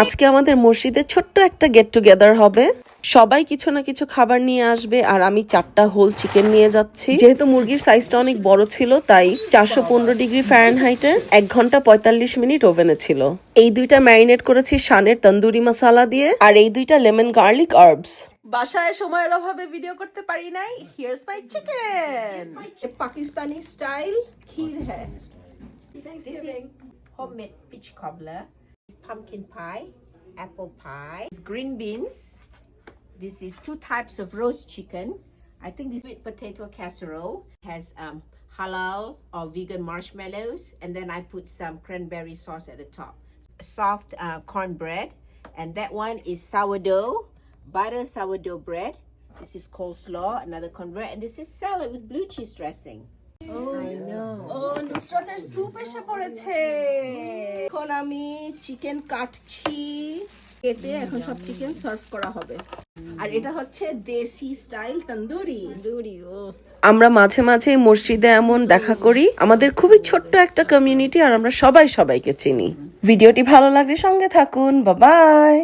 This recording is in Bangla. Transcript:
আজকে আমাদের মসজিদে ছোট্ট একটা গেট টুগেদার হবে। সবাই কিছু না কিছু খাবার নিয়ে আসবে আর আমি চারটা হোল চিকেন নিয়ে যাচ্ছি। যেহেতু মুরগির সাইজটা অনেক বড় ছিল তাই চারশো পনেরো ডিগ্রি ফারেনহাইটের এক ঘণ্টা পঁয়তাল্লিশ মিনিট ওভেনে ছিল। এই দুইটা ম্যারিনেট করেছি শানের তন্দুরি মশালা দিয়ে আর এই দুইটা লেমন গার্লিক আর্বস বাসায় সময়ের অভাবে ভিডিও করতে পারি নাই। Here's my chicken Pakistani style kheer হ্যাঁ cobbler, pumpkin pie, apple pie, green beans. This is two types of roast chicken. I think this sweet potato casserole has um, halal or vegan marshmallows, and then I put some cranberry sauce at the top. Soft uh, cornbread, and that one is sourdough, butter sourdough bread. This is coleslaw, another cornbread, and this is salad with blue cheese dressing. I know. নুসরাতের স্যুপ এসে পড়েছে। এখন আমি চিকেন কাটছি। কেটে এখন সব চিকেন সার্ভ করা হবে। আর এটা হচ্ছে দেশি স্টাইল তন্দুরি। তন্দুরি ও। আমরা মাঝে মাঝে মসজিদে এমন দেখা করি আমাদের খুবই ছোট্ট একটা কমিউনিটি আর আমরা সবাই সবাইকে চিনি। ভিডিওটি ভালো লাগলে সঙ্গে থাকুন। বাবাই